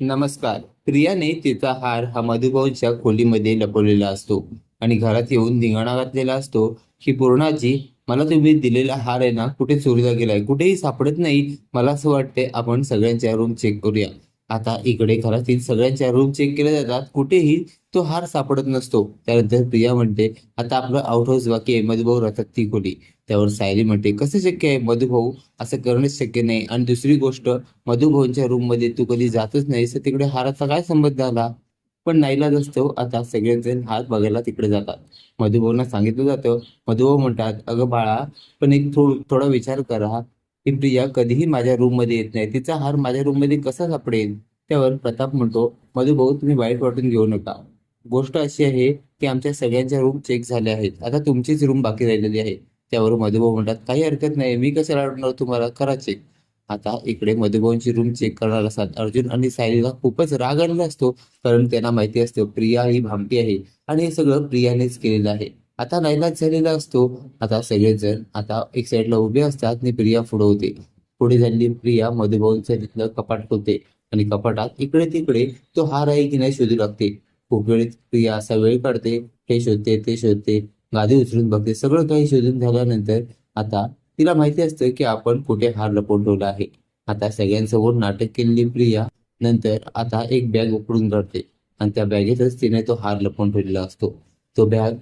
नमस्कार. प्रियाने तिचा हार हा मधुभाऊंच्या खोलीमध्ये लपवलेला असतो आणि घरात येऊन धिंगाणा घातलेला असतो की पूर्णाजी मला तुम्ही दिलेला हार आहे ना कुठे चोरीला गेलाय? कुठेही सापडत नाही. मला असं वाटतंय आपण सगळ्यांच्या रूम चेक करूया. आता इकडे घरातील सगळ्यांच्या रूम चेक केल्या जातात. कुठेही तो हार सापडत नसतो. त्यानंतर प्रिया म्हणते आता आपलं आउट हाऊस बाकी आहे. मधुभाऊ राहतात ती खोली. त्यावर सायली म्हणते कसं शक्य आहे मधुभाऊ? असं करणंच शक्य नाही. आणि दुसरी गोष्ट मधुभाऊंच्या रूममध्ये तू कधी जातच नाहीस. तर तिकडे हाराचा काय संबंध झाला? पण नाईलाज असतो. आता सगळेजण हात बघायला तिकडे जातात. मधुभाऊंना सांगितलं जातं. मधुभाऊ म्हणतात अगं बाळा पण एक थो थोडा विचार करा. की प्रिया कधीही माझ्या रूममध्ये येत नाही. तिचा हार माझ्या रूममध्ये कसा सापडेल? त्यावर प्रताप म्हणतो मधुभाऊ तुम्ही वाईट वाटून घेऊ नका. गोष्ट अशी आहे की आमच्या सगळ्यांच्या रूम चेक झाल्या आहेत. आता तुमचीच रूम बाकी राहिलेली आहे. त्यावर मधुभाऊ म्हणतात काही हरकत नाही. मी कशाला अडवणार तुम्हाला? करा चेक आता इकडे मधुभाऊंची रूम चेक करणार असतात. अर्जुन आणि सायलीला खूपच राग आणला असतो कारण त्यांना माहिती असतं प्रिया ही भामटी आहे. आणि हे सगळं प्रियानेच केलेलं आहे. आता नाईलाज झालेला असतो. आता सगळेजण आता एक साईडला उभे असतात आणि प्रिया पुढे होते. पुढे झालेली प्रिया मधुभाऊंचं तिथलं कपाट होते आणि कपाटात इकडे तिकडे तो हार आहे की नाही शोधू लागते. खूप वेळेत प्रिया असा वेळ काढते. हे शोधते ते शोधते. गादी उचलून बघते. सगळं काही शोधून झाल्यानंतर आता तिला माहिती असतं की आपण कुठे हार लपवून ठेवला आहे. आता सगळ्यांसमोर नाटक केलेली प्रिया नंतर आता एक बॅग उकडून काढते. आणि त्या बॅगेतच तिने तो हार लपवून ठेवलेला असतो. तो बॅग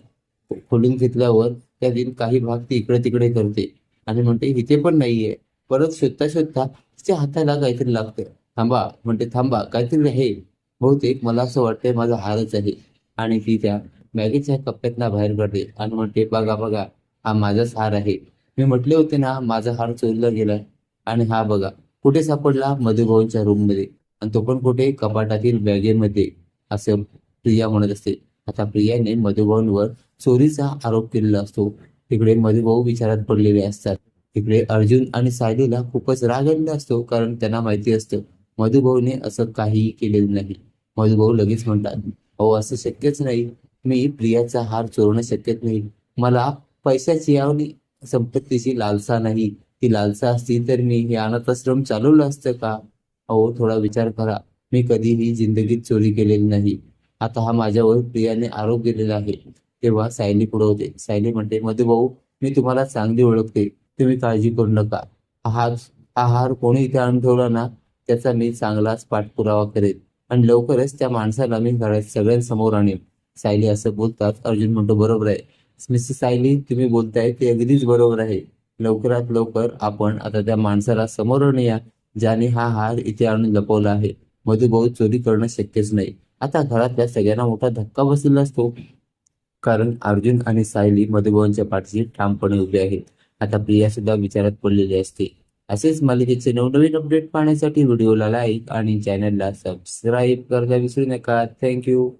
खोलून घेतल्यावर त्यातील काही भाग ती इकडे तिकडे करते. आणि म्हणते इथे पण नाहीये. परत शोधता शोधता तिच्या हाताला काहीतरी लागतं थांबा म्हणते थांबा काहीतरी आहे. बहुतेक मला असं वाटतंय माझा हारच आहे. आणि ती त्या मॅगीच्या कप्प्यातला बाहेर पडते आणि म्हणते बघा बघा हा माझाच हार आहे. मी म्हटले होते ना माझा हार चोरीला गेलाय. आणि हा बघा कुठे सापडला? मधुभाऊंच्या रूममध्ये. आणि तो पण कुठे? कपाटातील बॅगेमध्ये. असं प्रिया म्हणत असते. आता प्रियाने मधुभाऊंवर चोरीचा आरोप केलेला असतो. तिकडे मधुभाऊ विचारात पडलेले असतात. तिकडे अर्जुन आणि सायलीला खूपच राग आलेला असतो कारण त्यांना माहिती असतं मधुभाऊने असं काहीही केलेलं नाही. मधुभाऊ लगेच म्हणतात हो असं शक्यच नाही. मी प्रियाचा हार चोरणं शक्यच नाही. मला पैशाची आणि संपत्तीची लालसा नाही. ती लालसा असती तर मी हे अनाथाश्रम चालवलं असतं का? अहो थोडा विचार करा. मी कधीही जिंदगीत चोरी केलेली नाही. आता हा माझ्यावर प्रियाने आरोप केलेला आहे. तेव्हा सायली पुढे होते. सायली म्हणते मधुभाऊ मी तुम्हाला चांगली ओळखते. तुम्ही काळजी करू नका. हा हा हार कोणी इथे आणून ठेवला ना त्याचा मी चांगलाच पाठपुरावा करेन. आणि लवकरच त्या माणसाला मी घरात सगळ्यांसमोर आणेन. सायली असं बोलतात अर्जुन म्हणतो बरोबर आहे. मिस्टर सायली तुम्ही बोलताय ते अगदीच बरोबर आहे. लवकरात लवकर आपण आता त्या माणसाला समोर आणूया ज्याने हा हार इथे आणून लपवला आहे. मधुभाऊ चोरी करणं शक्यच नाही. आता घरातल्या सगळ्यांना मोठा धक्का बसलेला असतो. कारण अर्जुन आणि सायली मधुबनच्या पाठीशी ठामपणे उभे आहेत. आता प्रिया सुद्धा विचारात पडलेली असते. असेच मालिकेचे नवनवीन अपडेट पाहण्यासाठी व्हिडिओला लाईक आणि चॅनलला सबस्क्राईब करायला विसरू नका. थँक्यू